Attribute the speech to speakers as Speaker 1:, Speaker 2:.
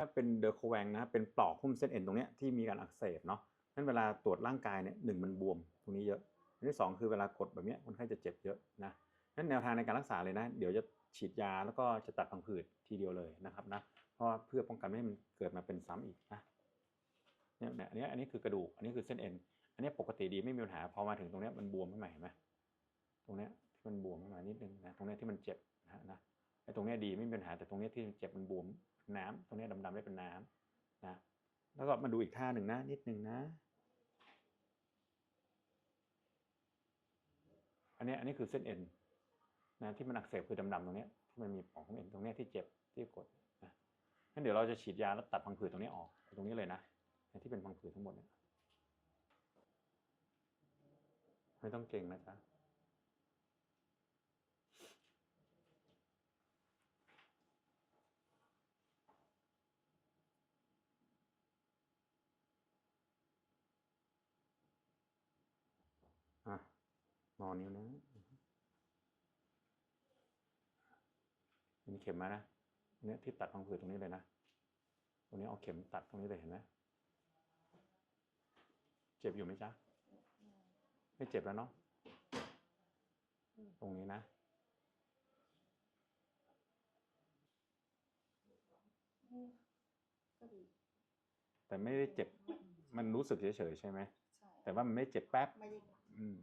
Speaker 1: ถ้าเป็นเดอโคแวงนะเป็นปลอกหุ้มเส้นเอ็นตรงเนี้ยที่มีการอักเสบเนาะนั้นเวลาตรวจร่างกายเนี่ยหนึ่งมันบวมตรงนี้เยอะอันที่สองคือเวลากดแบบนี้คนไข้จะเจ็บเยอะนะนั้นแนวทางในการรักษาเลยนะ เดี๋ยวจะฉีดยาแล้วก็จะตัดพังผืดทีเดียวเลยนะครับนะเพราะเพื่อป้องกันไม่ให้มันเกิดมาเป็นซ้ำอีกนะเนี่ยเนี่ยอันนี้อันนี้คือกระดูกอันนี้คือเส้นเอ็นอันนี้ปกติดีไม่มีปัญหาพอมาถึงตรงนี้มันบวมขึ้นมาเห็นไหมตรงนี้ที่มันบวมขึ้นมานิดนึงนะตรงนี้ที่มันเจ็บนะนะ ตรงเนี้ยดีไม่มีปัญหาแต่ตรงเนี้ยที่เจ็บมันบวมน้ำตรงเนี้ยดำๆได้เป็นน้ำนะแล้วก็มาดูอีกท่าหนึ่งนะนิดหนึ่งนะ อันนี้อันนี้คือเส้นเอ็นนะที่มันอักเสบคือดำๆตรงเนี้ยที่มันมีปองของเอ็นตรงเนี้ยที่เจ็บที่กดนะงั้นเดี๋ยวเราจะฉีดยาแล้วตัดพังผืดตรงนี้ออกตรงนี้เลยนะที่เป็นพังผืดทั้งหมดเนี่ยไม่ต้องเก่งนะจ๊ะ นอนนิ้วนะมีเข็มมานะเนี่ยที่ตัดพังผืดตรงนี้เลยนะตรงนี้เอาเข็มตัดตรงนี้เลยเห็นไหมเจ็บอยู่ไหมจ๊ะไม่เจ็บแล้วเนาะตรงนี้นะ
Speaker 2: ก็ดี
Speaker 1: แต่ไม่ได้เจ็บ มันรู้สึกเฉยๆใช่ไหม
Speaker 2: ใช่
Speaker 1: แต่ว่ามันไม่เจ็บแป๊บ
Speaker 2: ไม่ได้
Speaker 1: อืม